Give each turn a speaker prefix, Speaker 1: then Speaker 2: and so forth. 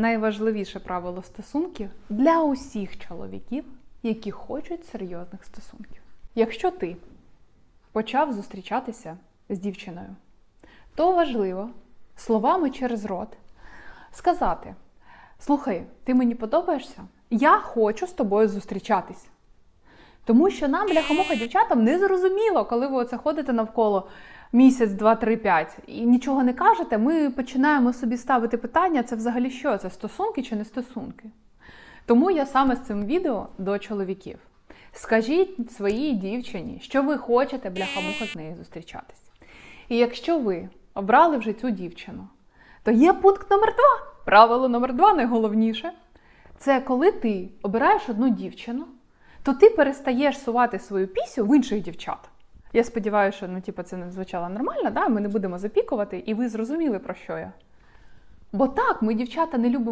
Speaker 1: Найважливіше правило стосунків для усіх чоловіків, які хочуть серйозних стосунків. Якщо ти почав зустрічатися з дівчиною, то важливо словами через рот сказати: Слухай, ти мені подобаєшся? Я хочу з тобою зустрічатись. Тому що нам, бляха-муха, дівчатам, не зрозуміло, коли ви оце ходите навколо місяць, два, три, п'ять і нічого не кажете, ми починаємо собі ставити питання: це взагалі що? Це стосунки чи не стосунки? Тому я саме з цим відео до чоловіків. Скажіть своїй дівчині, що ви хочете бляха-муха з нею зустрічатись. І якщо ви обрали вже цю дівчину, то є пункт номер два. Правило номер два найголовніше. Це коли ти обираєш одну дівчину, то ти перестаєш сувати свою пісю в інших дівчат. Я сподіваюся, що ну, типу, це не звучало нормально, да? ми не будемо запікувати, і ви зрозуміли, про що я. Бо так, ми, дівчата, не любимо